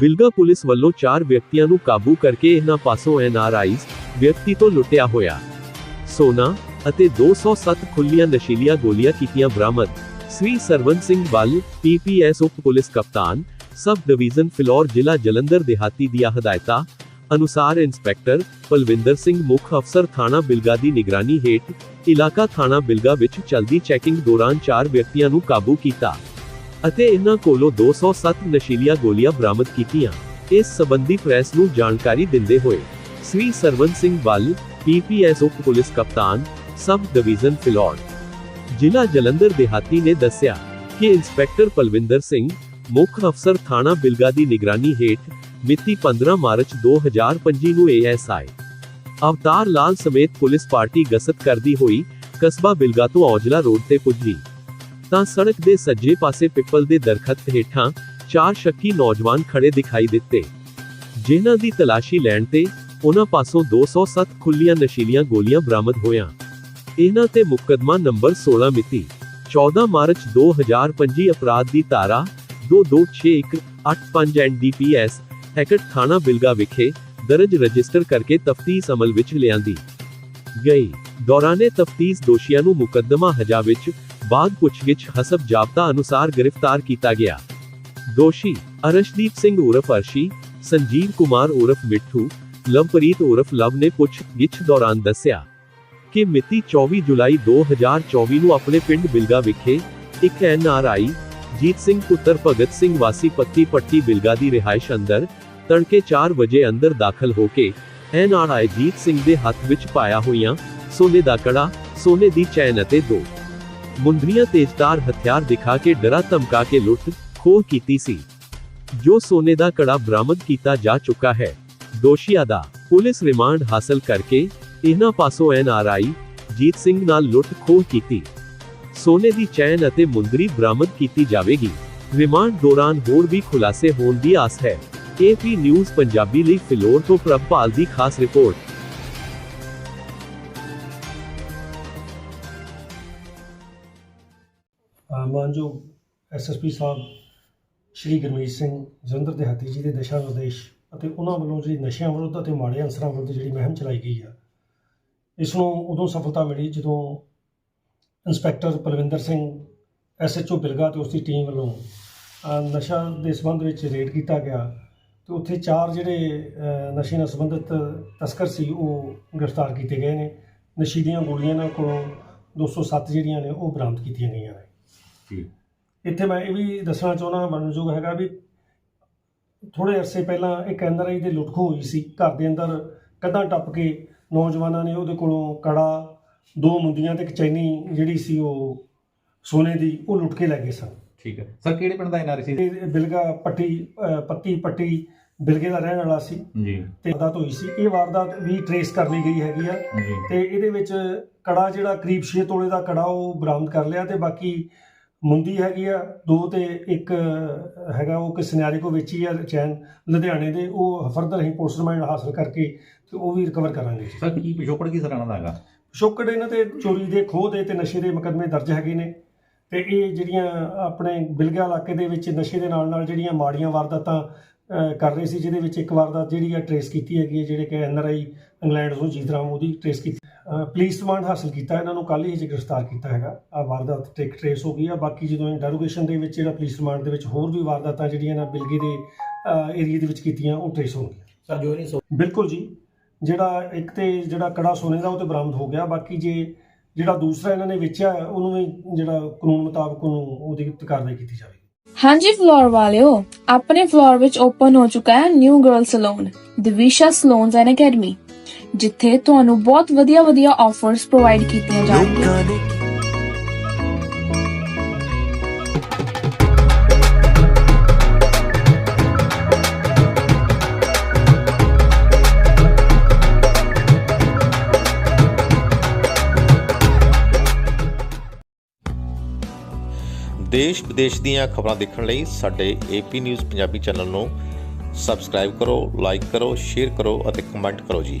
Bilga police ਵੱਲੋਂ ਚਾਰ ਵਿਅਕਤੀਆਂ ਨੂੰ ਕਾਬੂ ਕਰਕੇ ਇਹਨਾਂ ਪਾਸੋਂ ਐਨਆਰਆਈਜ਼ ਵਿਅਕਤੀ ਤੋਂ ਲੁੱਟਿਆ ਹੋਇਆ। ਸੋਨਾ ਅਤੇ 207 ਖੁੱਲੀਆਂ ਨਸ਼ੀਲੀਆਂ ਗੋਲੀਆਂ ਕੀਤੀਆਂ ਬਰਾਮਦ। ਸ੍ਰੀ ਸਰਵਨ ਸਿੰਘ ਬੱਲ ਪੀਪੀਐਸ ਉਪ ਪੁਲਿਸ ਕਪਤਾਨ, ਸਬ ਡਿਵੀਜ਼ਨ ਫਿਲੌਰ ਜ਼ਿਲ੍ਹਾ ਜਲੰਧਰ ਦਿਹਾਤੀ ਦੀਆਂ ਹਦਾਇਤਾਂ ਅਨੁਸਾਰ ਇੰਸਪੈਕਟਰ ਪਲਵਿੰਦਰ ਸਿੰਘ ਮੁੱਖ ਅਫਸਰ ਥਾਣਾ ਬਿਲਗਾ ਦੀ ਨਿਗਰਾਨੀ ਹੇਠ ਇਲਾਕਾ ਥਾਣਾ ਬਿਲਗਾ ਵਿੱਚ ਚਲਦੀ ਚੈਕਿੰਗ ਦੌਰਾਨ ਚਾਰ ਵਿਅਕਤੀਆਂ ਨੂੰ ਕਾਬੂ ਕੀਤਾ। ਅਤੇ ਇਹਨਾਂ ਕੋਲੋਂ 207 ਨਸ਼ੀਲੀਆਂ ਗੋਲੀਆਂ ਬਰਾਮਦ ਕੀਤੀਆਂ। ਇਸ ਸੰਬੰਧੀ ਪ੍ਰੈਸ ਨੂੰ ਜਾਣਕਾਰੀ ਦਿੰਦੇ ਹੋਏ ਸ੍ਰੀ ਸਰਵਨ ਸਿੰਘ ਬੱਲ ਪੀਪੀਐਸ ਉਪ ਪੁਲਿਸ ਕਪਤਾਨ, ਸਬ ਡਿਵੀਜ਼ਨ ਫਿਲੌਰ, ਜ਼ਿਲ੍ਹਾ ਜਲੰਧਰ ਦਿਹਾਤੀ ਨੇ ਦੱਸਿਆ ਕਿ ਇੰਸਪੈਕਟਰ ਪਲਵਿੰਦਰ ਸਿੰਘ, ਮੁੱਖ ਅਫਸਰ ਥਾਣਾ ਬਿਲਗਾ ਦੀ ਨਿਗਰਾਨੀ ਹੇਠ ਮਿਤੀ 15 ਮਾਰਚ 2025 ਨੂੰ ਏਐਸਆਈ ਅਵਤਾਰ ਲਾਲ ਸਮੇਤ ਪੁਲਿਸ ਪਾਰਟੀ ਗਸ਼ਤ ਕਰਦੀ ਹੋਈ ਕਸਬਾ ਬਿਲਗਾ ਤੋਂ ਔਜਲਾ ਰੋਡ ਤੇ ਪੁੱਜੀ। ਤਾਂ ਸੜਕ ਦੇ ਸੱਜੇ ਪਾਸੇ ਪਿੱਪਲ ਦੇ ਦਰਖਤ ਹੇਠਾਂ ਚਾਰ ਸ਼ੱਕੀ ਨੌਜਵਾਨ ਖੜੇ ਦਿਖਾਈ ਦਿੱਤੇ। ਜਿਨ੍ਹਾਂ ਦੀ ਤਲਾਸ਼ੀ ਲੈਣ ਤੇ ਉਹਨਾਂ ਪਾਸੋਂ 207 ਖੁੱਲੀਆਂ ਨਸ਼ੀਲੀਆਂ ਗੋਲੀਆਂ ਬਰਾਮਦ ਹੋਈਆਂ। ਇਹਨਾਂ ਤੇ ਮੁਕੱਦਮਾ ਨੰਬਰ 16 ਮਿਤੀ 14 ਮਾਰਚ 2025 ਅਪਰਾਧ ਦੀ ਧਾਰਾ 226185 ਐਨਡੀਪੀਐਸ ਐਕਟ ਥਾਣਾ ਬਿਲਗਾ ਵਿਖੇ ਦਰਜ ਰਜਿਸਟਰ ਕਰਕੇ ਤਫਤੀਸ਼ ਅਮਲ ਵਿੱਚ ਲਿਆਂਦੀ ਗਈ। ਦੌਰਾਨੇ ਤਫਤੀਸ਼ ਦੋਸ਼ੀਆਂ ਨੂੰ ਮੁਕੱਦਮਾ ਹਜਾ ਵਿੱਚ ਬਾਅਦ ਪੁੱਛਗਿੱਛ ਹਸਬ ਜਾਬਤਾ ਅਨੁਸਾਰ ਗ੍ਰਿਫਤਾਰ ਕੀਤਾ ਗਿਆ। ਦੋਸ਼ੀ ਅਰਸ਼ਦੀਪ ਸਿੰਘ ਉਰਫ ਅਰਸ਼ੀ, ਸੰਜੀਵ ਕੁਮਾਰ ਉਰਫ ਮਿੱਠੂ ਲਵਪ੍ਰੀਤ ਉਰਫ ਲਵ ਨੇ ਪੁੱਛ-ਗਿੱਛ ਦੌਰਾਨ ਦੱਸਿਆ ਕਿ ਮਿਤੀ 24 ਜੁਲਾਈ 2024 ਨੂੰ ਆਪਣੇ ਪਿੰਡ ਬਿਲਗਾ ਵਿਖੇ ਇੱਕ ਐਨਆਰਆਈ ਜੀਤ ਸਿੰਘ ਪੁੱਤਰ ਭਗਤ ਸਿੰਘ ਵਾਸੀ ਪੱਤੀ ਪੱਟੀ ਬਿਲਗਾ ਦੀ ਰਿਹਾਇਸ਼ ਅੰਦਰ ਤੜਕੇ 4 ਵਜੇ ਅੰਦਰ ਦਾਖਲ ਹੋ ਕੇ ਐਨਆਰਆਈ ਜੀਤ ਸਿੰਘ ਦੇ ਹੱਥ ਵਿੱਚ ਪਾਇਆ ਹੋਈਆਂ ਸੋਨੇ ਦਾ ਕੜਾ, ਸੋਨੇ ਦੀ ਚੈਨ ਅਤੇ ਦੋ ਮੁੰਦਰੀਆਂ ਤੇਜ਼ਧਾਰ ਹਥਿਆਰ ਦਿਖਾ ਕੇ ਡਰਾ ਧਮਕਾ ਕੇ ਲੁੱਟ, ਖੋਹ ਕੀਤੀ ਸੀ। ਜੋ ਸੋਨੇ ਦਾ ਕੜਾ ਬਰਾਮਦ ਕੀਤਾ ਜਾ ਚੁੱਕਾ ਹੈ। ਦੋਸ਼ੀਆਂ ਦਾ ਪੁਲਿਸ ਰਿਮਾਂਡ ਹਾਸਲ ਕਰਕੇ ਇਹਨਾਂ ਪਾਸੋਂ ਐਨਆਰਆਈ ਜੀਤ ਸਿੰਘ ਨਾਲ ਲੁੱਟ, ਖੋਹ ਕੀਤੀ। ਸੋਨੇ ਦੀ ਚੈਨ ਅਤੇ ਮੁੰਦਰੀ ਬਰਾਮਦ ਕੀਤੀ ਜਾਵੇਗੀ। ਰਿਮਾਂਡ ਦੌਰਾਨ ਹੋਰ ਵੀ ਖੁਲਾਸੇ ਹੋਣ ਦੀ ਆਸ ਹੈ। ਏਪੀ ਨਿਊਜ਼ ਪੰਜਾਬੀ ਲਈ ਫਿਲੌਰ ਤੋਂ ਪ੍ਰਭਪਾਲ ਦੀ ਖਾਸ ਰਿਪੋਰਟ। ਮਾਨਯੋਗ ਐਸਐਸਪੀ ਸਾਹਿਬ ਸ਼੍ਰੀ ਗੁਰਮੀਤ ਸਿੰਘ, ਜਲੰਧਰ ਦਿਹਾਤੀ ਜੀ ਦੇ ਦਿਸ਼ਾ ਨਿਰਦੇਸ਼ ਅਤੇ ਉਹਨਾਂ ਵੱਲੋਂ ਜਿਹੜੀ ਨਸ਼ਿਆਂ ਵਿਰੁੱਧ ਅਤੇ ਮਾੜੇ ਅਨਸਰਾਂ ਵਿਰੁੱਧ ਜਿਹੜੀ ਮੁਹਿੰਮ ਚਲਾਈ ਗਈ ਆ, ਇਸ ਨੂੰ ਉਦੋਂ ਸਫਲਤਾ ਮਿਲੀ ਜਦੋਂ ਇੰਸਪੈਕਟਰ ਪਲਵਿੰਦਰ ਸਿੰਘ ਐਸਐਚਓ ਬਿਲਗਾ ਤੇ ਉਸ ਦੀ ਟੀਮ ਵੱਲੋਂ ਨਸ਼ਾ ਦੇ ਸੰਬੰਧ ਵਿੱਚ ਰੇਡ ਕੀਤਾ ਗਿਆ ਤੇ ਉੱਥੇ ਚਾਰ ਜਿਹੜੇ ਨਸ਼ੇ ਨਾਲ ਸੰਬੰਧਿਤ ਤਸਕਰ ਸੀ, ਉਹ ਗ੍ਰਿਫਤਾਰ ਕੀਤੇ ਗਏ ਨੇ। ਨਸ਼ੀ ਦੀਆਂ ਗੋਲੀਆਂ ਨਾਲ ਕੋਲੋਂ 207 ਜਿਹੜੀਆਂ ਨੇ, ਉਹ ਬਰਾਮਦ ਕੀਤੀਆਂ ਗਈਆਂ ਨੇ। ਜੀ। ਇੱਥੇ ਮੈਂ ਇਹ ਵੀ ਦੱਸਣਾ ਚਾਹੁੰਦਾ ਬਣਨਯੋਗ ਹੈਗਾ ਵੀ ਥੋੜੇ ਅਰਸੇ ਪਹਿਲਾਂ ਇੱਕ ਐਨਆਰਆਈ ਦੇ ਲੁੱਟ ਖੋਹ ਹੋਈ ਸੀ। ਘਰ ਦੇ ਅੰਦਰ ਕੰਧਾਂ ਟੱਪ ਕੇ ਨੌਜਵਾਨਾਂ ਨੇ ਉਹਦੇ ਕੋਲੋਂ ਕੜਾ ਦੋ ਮੁੰਦੀਆਂ ਤੇ ਇੱਕ ਚੈਨੀ ਜਿਹੜੀ ਸੀ ਉਹ ਸੋਨੇ ਦੀ ਉਹ ਲੁੱਟ ਕੇ ਲੈ ਗਏ ਸਨ। ਠੀਕ ਹੈ। ਸਰ ਕਿਹੜੇ ਪਿੰਡ ਦਾ ਐਨਆਰ ਸੀ? ਇਹ ਬਿਲਗਾ ਪੱਟੀ ਅਹ ਪੱਤੀ ਪੱਟੀ ਬਿਲਗੇ ਦਾ ਰਹਿਣ ਵਾਲਾ ਸੀ। ਜੀ। ਤੇ ਵਾਰਦਾਤ ਹੋਈ ਸੀ। ਇਹ ਵਾਰਦਾਤ ਵੀ ਟਰੇਸ ਕਰ ਲਈ ਗਈ ਹੈਗੀ ਆ। ਜੀ। ਤੇ ਇਹਦੇ ਵਿੱਚ ਕੜਾ ਜਿਹੜਾ ਕਰੀਬ 6 ਤੋਲੇ ਦਾ ਕੜਾ ਉਹ ਬਰਾਮਦ ਕਰ ਲਿਆ ਤੇ ਬਾਕੀ ਮੁੰਦੀ ਹੈਗੀ ਆ ਦੋ ਤੇ ਇੱਕ ਹੈਗਾ ਉਹ ਕਿ ਸਿਨਾਰੀ ਕੋ ਵੇਚੀ ਆ ਚੈਨ ਲੁਧਿਆਣੇ ਦੇ ਉਹ ਫਰਦਰ ਅਸੀਂ ਪੁਲਿਸ ਰਿਮਾਂਡ ਹਾਸਲ ਕਰਕੇ ਤੇ ਉਹ ਵੀ ਰਿਕਵਰ ਕਰਾਂਗੇ ਸਰ ਕੀ ਪਿਛੋਕੜ ਕੀ ਸਰਾਣਾ ਦਾ ਹੈਗਾ? ਸ਼ੁਕਰ ਇਹਨਾਂ ਤੇ ਚੋਰੀ ਦੇ ਖੋਹ ਦੇ ਤੇ ਨਸ਼ੇ ਦੇ ਮੁਕੱਦਮੇ ਦਰਜ ਹੈਗੇ ਨੇ। ਤੇ ਇਹ ਜਿਹੜੀਆਂ ਆਪਣੇ ਬਿਲਗਾ ਇਲਾਕੇ ਦੇ ਵਿੱਚ ਨਸ਼ੇ ਦੇ ਨਾਲ ਨਾਲ ਜਿਹੜੀਆਂ ਮਾੜੀਆਂ ਵਾਰਦਾਤਾਂ ਕਰ ਰਹੇ ਸੀ ਜਿਹਦੇ ਵਿੱਚ ਇੱਕ ਵਾਰਦਾਤ ਜਿਹੜੀ ਆ ਟਰੇਸ ਕੀਤੀ ਹੈਗੀ ਹੈ ਜਿਹੜੇ ਕਿ ਐਨਆਰਆਈ ਇੰਗਲੈਂਡ ਤੋਂ ਜੀਤ ਰਾਮ ਉਹਦੀ ਟਰੇਸ ਕੀਤੀ। ਪੁਲਿਸ ਰਿਮਾਂਡ ਹਾਸਲ ਕੀਤਾ ਇਹਨਾਂ ਨੂੰ ਕੱਲ ਹੀ ਜੇ ਗ੍ਰਿਫਤਾਰ ਕੀਤਾ ਹੈਗਾ। ਆ ਵਾਰਦਾਤ ਟ੍ਰੇਕ ਟਰੇਸ ਹੋ ਗਈ ਆ। ਬਾਕੀ ਜਦੋਂ ਇੰਟਰੋਗੇਸ਼ਨ ਦੇ ਵਿੱਚ ਜਿਹੜਾ ਪੁਲਿਸ ਰਿਮਾਂਡ ਦੇ ਵਿੱਚ ਹੋਰ ਵੀ ਵਾਰਦਾਤਾਂ ਜਿਹੜੀਆਂ ਨਾ ਬਿਲਗੇ ਦੇ ਏਰੀਆ ਦੇ ਵਿੱਚ ਕੀਤੀਆਂ ਉਹ ਟਰੇਸ ਹੋਣਗੀਆਂ ਸਰ ਜੋ ਨਹੀਂ ਬਿਲਕੁਲ ਜੀ। ਜਿਹੜਾ ਇੱਕ ਤੇ ਜਿਹੜਾ ਕੜਾ ਸੋਨੇ ਦਾ ਉਹ ਤੇ ਬਰਾਮਦ ਹੋ ਗਿਆ। ਬਾਕੀ ਜੇ ਜਿਹੜਾ ਦੂਸਰਾ ਇਹਨਾਂ ਨੇ ਵੇਚਿਆ ਉਹਨੂੰ ਵੀ ਜਿਹੜਾ ਕਾਨੂੰਨ ਮੁਤਾਬਕ ਉਹਨੂੰ ਉਹਦੀ ਕਾਰਵਾਈ ਕੀਤੀ ਜਾਵੇਗੀ। ਹਾਂਜੀ ਫਲੋਰ ਵਾਲਿਓ ਆਪਣੇ ਫਲੋਰ ਵਿੱਚ ਓਪਨ ਹੋ ਚੁੱਕਾ ਹੈ new girl salon Divisha salons and academy ਜਿੱਥੇ ਤੁਹਾਨੂੰ ਬਹੁਤ ਵਧੀਆ ਵਧੀਆ ਆਫਰਸ ਪ੍ਰੋਵਾਈਡ ਕੀਤੀਆਂ ਜਾਣਗੀਆਂ। ਦੇਸ਼ ਵਿਦੇਸ਼ ਦੀਆਂ ਖਬਰਾਂ ਦੇਖਣ ਲਈ ਸਾਡੇ ਏਪੀ ਨਿਊਜ਼ ਪੰਜਾਬੀ ਚੈਨਲ ਨੂੰ ਸਬਸਕ੍ਰਾਈਬ ਕਰੋ ਲਾਈਕ ਕਰੋ ਸ਼ੇਅਰ ਕਰੋ ਅਤੇ ਕਮੈਂਟ ਕਰੋ ਜੀ।